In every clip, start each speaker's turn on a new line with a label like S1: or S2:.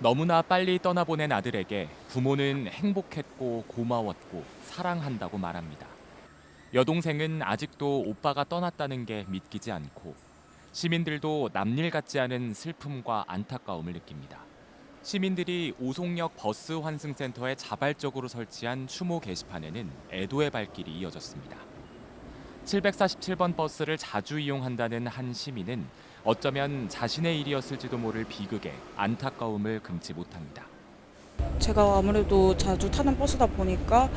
S1: 너무나 빨리 떠나보낸 아들에게 부모는 행복했고 고마웠고 사랑한다고 말합니다. 여동생은 아직도 오빠가 떠났다는 게 믿기지 않고 시민들도 남일 같지 않은 슬픔과 안타까움을 느낍니다. 시민들이 오송역 버스 환승센터에 자발적으로 설치한 추모 게시판에는 애도의 발길이 이어졌습니다. 747번 버스를 자주 이용한다는 한 시민은 어쩌면 자신의 일이었을지도 모를 비극에 안타까움을 금치 못합니다.
S2: 제가 아무래도 자주 타는 버스다 보니까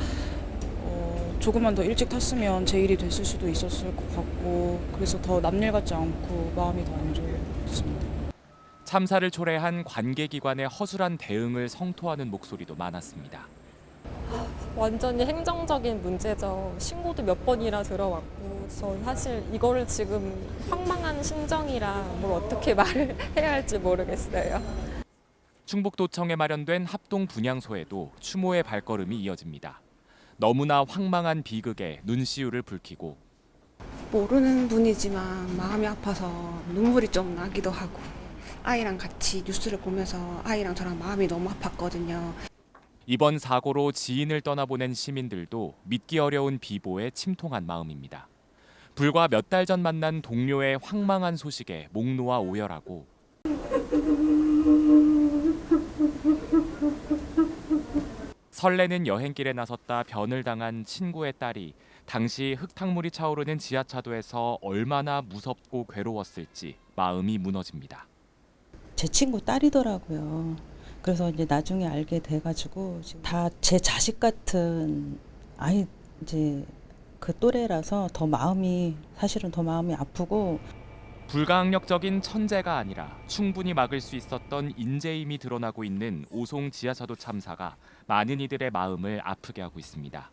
S2: 어, 조금만 더 일찍 탔으면 제 일이 됐을 수도 있었을 것 같고 그래서 더 남일 같지 않고 마음이 더 안 좋습니다.
S1: 참사를 초래한 관계기관의 허술한 대응을 성토하는 목소리도 많았습니다.
S3: 완전히 행정적인 문제죠. 신고도 몇 번이나 들어왔고, 전 사실 이거를 지금 황망한 심정이라 뭘 어떻게 말을 해야 할지 모르겠어요.
S1: 충북도청에 마련된 합동 분향소에도 추모의 발걸음이 이어집니다. 너무나 황망한 비극에 눈시울을 붉히고
S4: 모르는 분이지만 마음이 아파서 눈물이 좀 나기도 하고 아이랑 같이 뉴스를 보면서 아이랑 저랑 마음이 너무 아팠거든요.
S1: 이번 사고로 지인을 떠나보낸 시민들도 믿기 어려운 비보에 침통한 마음입니다. 불과 몇 달 전 만난 동료의 황망한 소식에 목 놓아 오열하고 설레는 여행길에 나섰다 변을 당한 친구의 딸이 당시 흙탕물이 차오르는 지하차도에서 얼마나 무섭고 괴로웠을지 마음이 무너집니다.
S5: 제 친구 딸이더라고요. 그래서 이제 나중에 알게 돼가지고 다 제 자식 같은 아이 이제 그 또래라서 더 마음이 사실은 더 마음이 아프고
S1: 불가항력적인 천재가 아니라 충분히 막을 수 있었던 인재임이 드러나고 있는 오송 지하차도 참사가 많은 이들의 마음을 아프게 하고 있습니다.